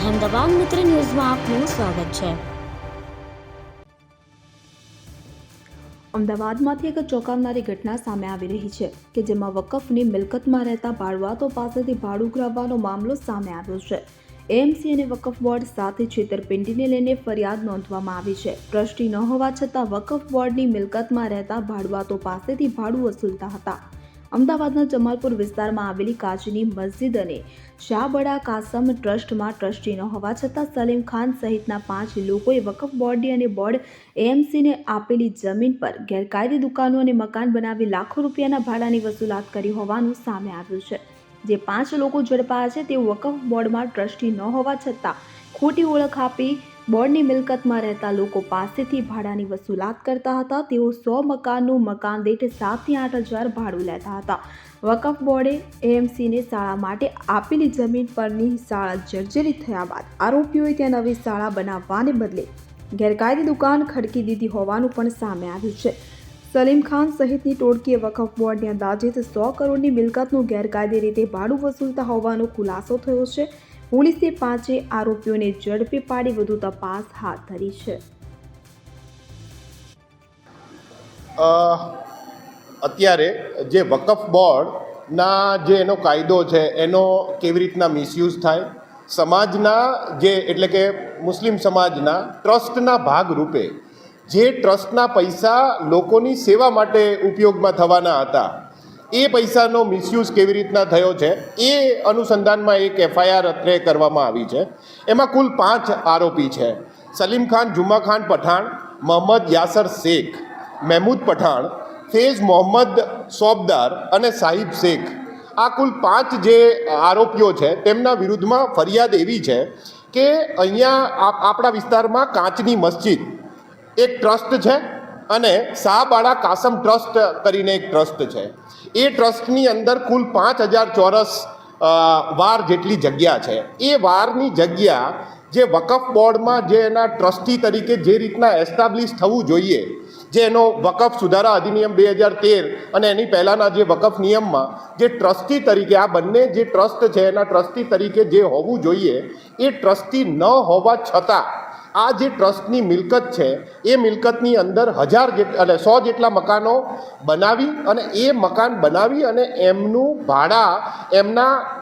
અહેમદાબાદ મિત્ર ન્યૂઝમાં આપનું સ્વાગત છે. અમદાવાદમાંથી એક ચોંકાવનારી ઘટના સામે આવી રહી છે કે જેમાં વકફની મિલકતમાં રહેતા ભાડવાતો પાસેથી ભાડું ઉઘરાવવાનો મામલો સામે આવ્યો છે. એએમસી અને વકફ બોર્ડ સાથે છેતરપિંડીને લઈને ફરિયાદ નોંધવામાં આવી છે. ટ્રસ્ટી ન હોવા છતાં વકફ બોર્ડની મિલકતમાં રહેતા ભાડુઆતો પાસેથી ભાડું વસૂલતા હતા. અમદાવાદના જમાલપુર વિસ્તારમાં આવેલી કાચની મસ્જિદ અને શાહબડા કાસમ ટ્રસ્ટમાં ટ્રસ્ટી ન હોવા છતાં સલીમ ખાન સહિતના પાંચ લોકોએ વકફ બોર્ડની અને બોર્ડ એએમસીને આપેલી જમીન પર ગેરકાયદે દુકાનો અને મકાન બનાવી લાખો રૂપિયાના ભાડાની વસૂલાત કરી હોવાનું સામે આવ્યું છે. જે પાંચ લોકો ઝડપાયા છે તે વકફ બોર્ડમાં ટ્રસ્ટી ન હોવા છતાં ખોટી ઓળખ આપી બોર્ડની મિલકતમાં રહેતા લોકો પાસેથી ભાડાની વસૂલાત કરતા હતા. તેઓ સો મકાનનું મકાન દીઠ સાતથી આઠ હજાર ભાડું લેતા હતા. વકફ બોર્ડે એએમસીને શાળા માટે આપેલી જમીન પરની શાળા જર્જરિત થયા બાદ આરોપીઓએ ત્યાં નવી શાળા બનાવવાને બદલે ગેરકાયદે દુકાન ખડકી દીધી હોવાનું પણ સામે આવ્યું છે. સલીમ ખાન સહિતની ટોળકીએ વકફ બોર્ડની અંદાજિત સો કરોડની મિલકતનું ગેરકાયદે રીતે ભાડું વસૂલતા હોવાનો ખુલાસો થયો છે. પોલીસે પાંચે આરોપીઓને ઝડપી પાડી વધુ તપાસ હાથ ધરી છે. અત્યારે જે વકફ બોર્ડના જે એનો કાયદો છે, એનો કેવી રીતના મિસયુઝ થાય? સમાજના જે, એટલે કે મુસ્લિમ સમાજના ટ્રસ્ટના ભાગ રૂપે જે ટ્રસ્ટના પૈસા લોકોની સેવા માટે ઉપયોગમાં થવાના હતા એ પૈસાનો મિસયુઝ કેવી રીતના થયો છે, એ અનુસંધાનમાં એક એફઆઈઆર અત્રે કરવામાં આવી છે. એમાં કુલ પાંચ આરોપી છે. સલીમ ખાન જુમા ખાન પઠાણ, મોહમ્મદ યાસર શેખ, મહેમૂદ પઠાણ, ફેઝ મોહમ્મદ સોબદાર અને સાહિબ શેખ. આ કુલ પાંચ જે આરોપીઓ છે, તેમના વિરુદ્ધમાં ફરિયાદ એવી છે કે અહીંયા આપ- આપણા વિસ્તારમાં કાચની મસ્જિદ, એક ટ્રસ્ટ છે અને શાહબાળા કાસમ ટ્રસ્ટ કરીને એક ટ્રસ્ટ છે. એ ટ્રસ્ટની અંદર કુલ પાંચ હજાર ચોરસ વાર જેટલી જગ્યા છે. એ વારની જગ્યા જે વકફ બોર્ડમાં જે એના ટ્રસ્ટી તરીકે જે રીતના એસ્ટાબ્લિશ થવું જોઈએ, જે એનો વકફ સુધારા અધિનિયમ બે હજાર તેર અને એની પહેલાંના જે વકફ નિયમમાં જે ટ્રસ્ટી તરીકે, આ બંને જે ટ્રસ્ટ છે એના ટ્રસ્ટી તરીકે જે હોવું જોઈએ, એ ટ્રસ્ટી ન હોવા છતાં આ જે ટ્રસ્ટની મિલકત છે, એ મિલકતની અંદર હજાર જેટ અને સો જેટલા મકાનો બનાવી અને એ મકાન બનાવી અને એમનું ભાડા એમના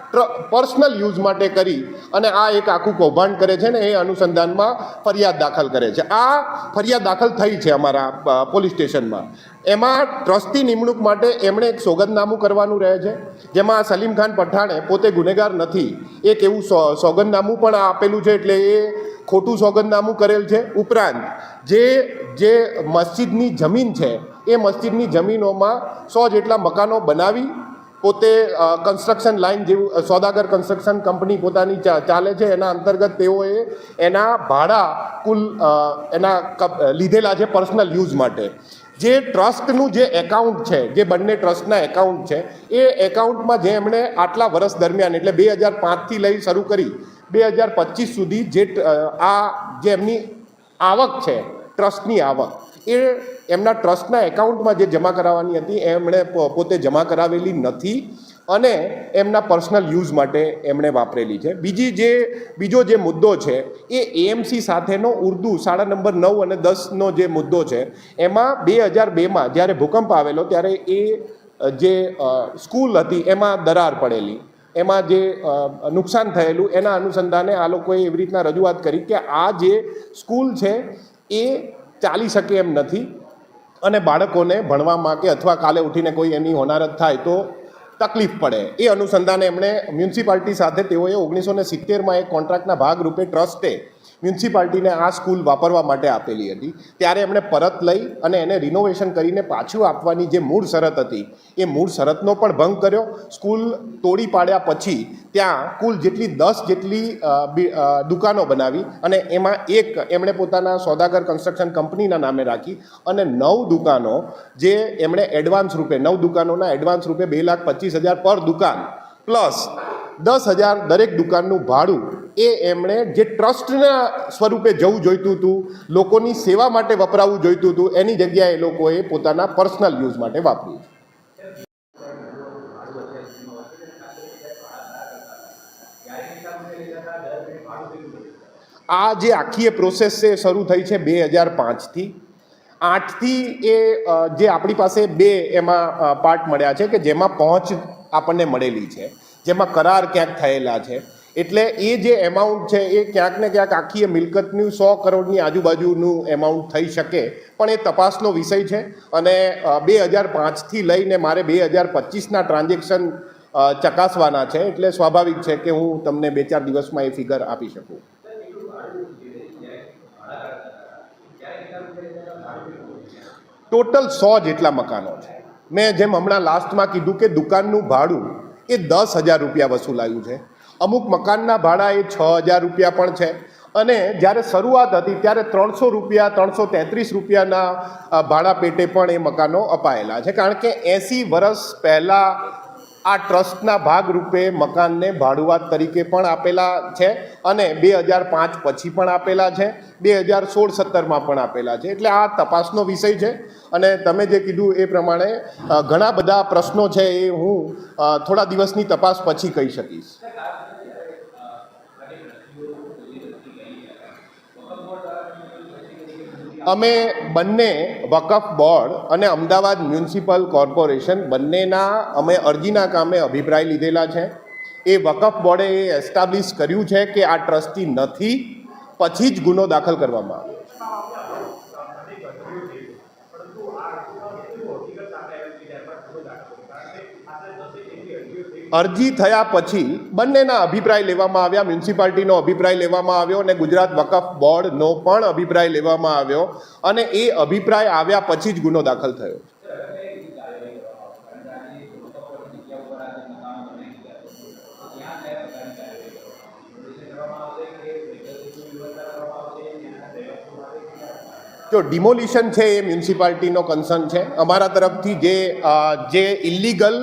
પર્સનલ યુઝ માટે કરી અને આ એક આખું કૌભાંડ કરે છે ને એ અનુસંધાનમાં ફરિયાદ દાખલ કરે છે. આ ફરિયાદ દાખલ થઈ છે અમારા પોલીસ સ્ટેશનમાં. એમાં ટ્રસ્ટી નિમણૂક માટે એમણે એક સોગંદનામું કરવાનું રહે છે, જેમાં સલીમ ખાન પઠાણે પોતે ગુનેગાર નથી. એક એવું સોગંદનામું પણ આપેલું છે એટલે એ ખોટું સોગંદનામું કરેલ છે. ઉપરાંત જે જે મસ્જિદની જમીન છે, એ મસ્જિદની જમીનોમાં સો જેટલા મકાનો બનાવી પોતે કન્સ્ટ્રક્શન લાઇન જેવું સોદાગર કન્સ્ટ્રક્શન કંપની પોતાની ચાલે છે. એના અંતર્ગત તેઓએ એના ભાડા કુલ એના લીધેલા છે પર્સનલ યુઝ માટે. જે ટ્રસ્ટનું જે એકાઉન્ટ છે, જે બંને ટ્રસ્ટના એકાઉન્ટ છે, એ એકાઉન્ટમાં જે એમણે આટલા વર્ષ દરમિયાન, એટલે બે હજાર પાંચથી લઈ શરૂ કરી, બે હજાર પચીસ સુધી જે આ જે એમની આવક છે ટ્રસ્ટની આવક એ એમના ટ્રસ્ટના એકાઉન્ટમાં જે જમા કરાવવાની હતી, એમણે પોતે જમા કરાવેલી નથી અને એમના પર્સનલ યુઝ માટે એમણે વાપરેલી છે. બીજી જે, બીજો જે મુદ્દો છે, એ એએમસી સાથેનો ઉર્દુ શાળા નંબર નવ અને દસનો જે મુદ્દો છે, એમાં બે હજાર બેમાં જ્યારે ભૂકંપ આવેલો ત્યારે એ, જે સ્કૂલ હતી એમાં દરાર પડેલી. એમાં જે નુકસાન થયેલું એના અનુસંધાને આ લોકોએ એવી રીતના રજૂઆત કરી કે આ જે સ્કૂલ છે, એ ચાલી શકે એમ નથી. અને બાળકોને ભણવામાં કે અથવા કાલે ઉઠીને કોઈ એની હોનારત થાય તો તકલીફ પડે. એ અનુસંધાને એમણે મ્યુનિસિપાલિટી સાથે તેઓએ ઓગણીસો ને સિત્તેરમાં એક કોન્ટ્રાક્ટના ભાગરૂપે ટ્રસ્ટે મ્યુનિસિપાલિટીને આ સ્કૂલ વાપરવા માટે આપેલી હતી. ત્યારે એમણે પરત લઈ અને એને રિનોવેશન કરીને પાછું આપવાની જે મૂળ શરત હતી, એ મૂળ શરતનો પણ ભંગ કર્યો. સ્કૂલ તોડી પાડ્યા પછી ત્યાં કુલ જેટલી દસ જેટલી દુકાનો બનાવી અને એમાં એક એમણે પોતાના સોદાગર કન્સ્ટ્રક્શન કંપનીના નામે રાખી અને નવ દુકાનો જે એમણે એડવાન્સ રૂપે, નવ દુકાનોના એડવાન્સ રૂપે બે લાખ પચીસ હજાર પર દુકાન પ્લસ દસ હજાર દરેક દુકાનનું ભાડું એ એમણે જે ટ્રસ્ટના સ્વરૂપે જવું જોઈતું હતું, લોકોની સેવા માટે વપરાવું જોઈતું હતું, એની જગ્યાએ એ લોકોએ પોતાના પર્સનલ યુઝ માટે વાપર્યું. આ જે આખી એ પ્રોસેસ છે શરૂ થઈ છે બે હજાર પાંચથી. આઠથી એ જે આપણી પાસે બે એમાં પાર્ટ મળ્યા છે કે જેમાં પહોંચ આપણને મળેલી છે. જેમાં કરાર ક્યાંક થયેલા છે. એટલે એ જે એમાઉન્ટ છે, એ ક્યાંક ને ક્યાંક આખી એ મિલકતનું સો કરોડની આજુબાજુનું એમાઉન્ટ થઈ શકે. પણ એ તપાસનો વિષય છે અને બે હજાર પાંચથી લઈને મારે બે હજાર પચીસના ટ્રાન્ઝેક્શન ચકાસવાના છે. એટલે સ્વાભાવિક છે કે હું તમને બે ચાર દિવસમાં એ ફિગર આપી શકું. ટોટલ સો જેટલા મકાનો છે. મેં જેમ હમણાં લાસ્ટમાં કીધું કે દુકાનનું ભાડું એ દસ હજાર રૂપિયા વસૂલાયું છે. અમુક મકાનના ભાડા એ છ હજાર રૂપિયા પણ છે. અને જ્યારે શરૂઆત હતી ત્યારે ત્રણસો રૂપિયા, ત્રણસો તેત્રીસ રૂપિયાના ભાડા પેટે પણ એ મકાનો અપાયેલા છે. કારણ કે એંસી વર્ષ પહેલાં આ ટ્રસ્ટના ભાગરૂપે મકાનને ભાડુઆત તરીકે પણ આપેલા છે અને બે હજાર પાંચ પછી પણ આપેલા છે. બે હજાર સોળ સત્તરમાં પણ આપેલા છે. એટલે આ તપાસનો વિષય છે. અને તમે જે કીધું એ પ્રમાણે ઘણા બધા પ્રશ્નો છે એ હું થોડા દિવસની તપાસ પછી કહી શકીશ. અમે બંને વકફ બોર્ડ અને અમદાવાદ મ્યુનિસિપલ કોર્પોરેશન બંનેના અમે અરજીના કામે અભિપ્રાય લીધેલા છે. એ વકફ બોર્ડે એ એસ્ટાબ્લિશ કર્યું છે કે આ ટ્રસ્ટી નથી, પછી જ ગુનો દાખલ કરવામાં આવ્યો અરજી થયા પછી બંનેના અભિપ્રાય લેવામાં આવ્યા. મ્યુનિસિપાલિટીનો અભિપ્રાય લેવામાં આવ્યો અને ગુજરાત વકફ બોર્ડનો પણ અભિપ્રાય લેવામાં આવ્યો અને એ અભિપ્રાય આવ્યા પછી જ ગુનો દાખલ થયો. જો ડિમોલિશન છે એ મ્યુનિસિપાલિટીનો કન્સર્ન છે. અમારા તરફથી જે જે ઇલીગલ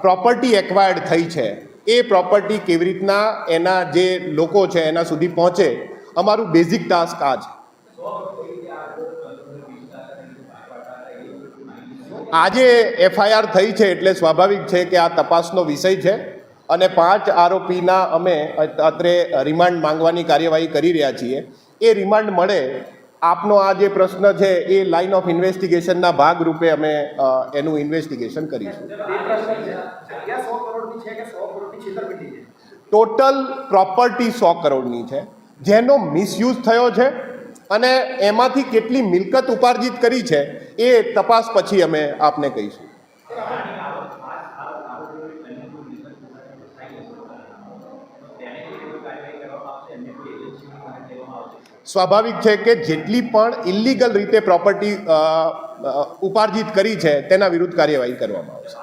પ્રોપર્ટી એક્વાયર્ડ થઈ છે. એ પ્રોપર્ટી કેવી રીતના એના જે લોકો છે, એના સુધી પહોંચે, અમારું બેઝિક ટાસ્ક આ છે. આજે એફઆઈઆર થઈ છે એટલે સ્વાભાવિક છે કે આ તપાસનો વિષય છે અને પાંચ આરોપીના અમે અત્રે રિમાન્ડ માંગવાની કાર્યવાહી કરી રહ્યા છીએ. એ રિમાન્ડ મળે આપનો આ જે પ્રશ્ન છે એ લાઇન ઓફ ઇન્વેસ્ટિગેશનના ભાગ રૂપે અમે એનું ઇન્વેસ્ટિગેશન કરીશું. ટોટલ પ્રોપર્ટી સો કરોડની છે જેનો મિસયુઝ થયો છે અને એમાંથી કેટલી મિલકત ઉપાર્જિત કરી છે એ તપાસ પછી અમે આપને કહીશું. સ્વાભાવિક છે કે જેટલી પણ ઇલીગલ રીતે પ્રોપર્ટી ઉપાર્જિત કરી છે, તેના વિરુદ્ધ કાર્યવાહી કરવામાં આવશે.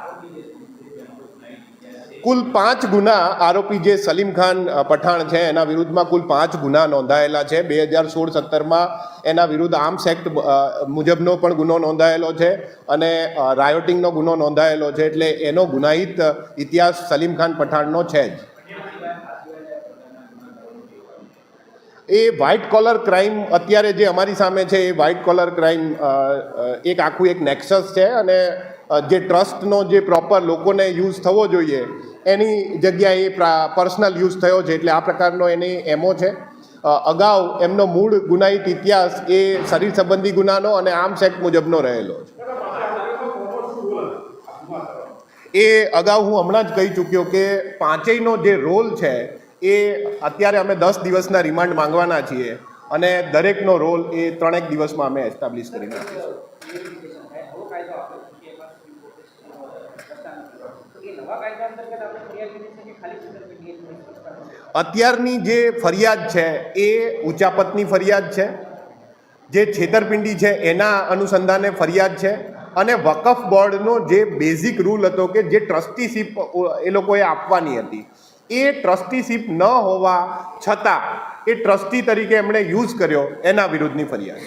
કુલ પાંચ ગુના આરોપી જે સલીમ ખાન પઠાણ છે, એના વિરુદ્ધમાં કુલ પાંચ ગુના નોંધાયેલા છે. બે હજાર સોળ સત્તરમાં એના વિરુદ્ધ આર્મ્સ એક્ટ મુજબનો પણ ગુનો નોંધાયેલો છે અને રાયોટિંગનો ગુનો નોંધાયેલો છે. એટલે એનો ગુનાહિત ઇતિહાસ સલીમ ખાન પઠાણનો છે જ. એ વ્હાઇટ કોલર ક્રાઇમ અત્યારે જે અમારી સામે છે, એ વ્હાઇટ કોલર ક્રાઇમ એક આખું એક નેક્સસ છે અને જે ટ્રસ્ટનો જે પ્રોપર લોકોને યુઝ થવો જોઈએ, એની જગ્યાએ પર્સનલ યુઝ થયો છે, એટલે આ પ્રકારનો એની એમો છે. અગાઉ એમનો મૂળ ગુનાહિત ઇતિહાસ એ શરીર સંબંધી ગુનાનો અને આર્મ્સ એક્ટ મુજબનો રહેલો છે. એ અગાઉ હું હમણાં જ કહી ચૂક્યો કે પાંચેયનો જે રોલ છે એ અત્યારે અમે દસ દિવસના રિમાન્ડ માંગવાના છીએ અને દરેકનો રોલ એ ત્રણેક દિવસમાં અમે એસ્ટાબ્લિશ કરી નાખીશું? અત્યારની જે ફરિયાદ છે એ ઉચાપતની ફરિયાદ છે, જે છેતરપિંડી છે એના અનુસંધાને ફરિયાદ છે અને વકફ બોર્ડનો જે બેઝિક રૂલ હતો કે જે ટ્રસ્ટીશીપ એ લોકોએ આપવાની હતી એ ટ્રસ્ટીશીપ ન હોવા છતાં એ ટ્રસ્ટી તરીકે એમણે યુઝ કર્યો એના વિરુદ્ધની ફરિયાદ.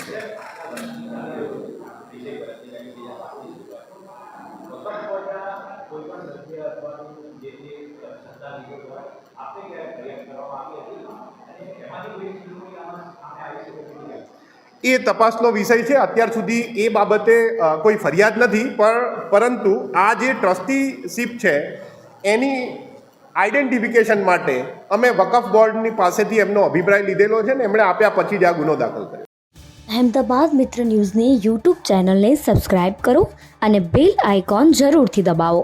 છે એ તપાસનો વિષય છે. અત્યાર સુધી એ બાબતે કોઈ ફરિયાદ નથી પણ પરંતુ આ જે ટ્રસ્ટીશીપ છે, એની આઈડેન્ટિફિકેશન માટે અમે વકફ બોર્ડની પાસેથી એમનો અભિપ્રાય લીધેલો છે ને એમણે આપ્યા પછી જ આ ગુનો દાખલ કર્યો. અહેમદાબાદ મિત્ર ન્યૂઝની યુટ્યુબ ચેનલને સબસ્ક્રાઇબ કરો અને બેલ આઇકોન જરૂરથી દબાવો,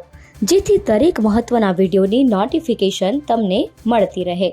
જેથી દરેક મહત્ત્વના વિડીયોની નોટિફિકેશન તમને મળતી રહે.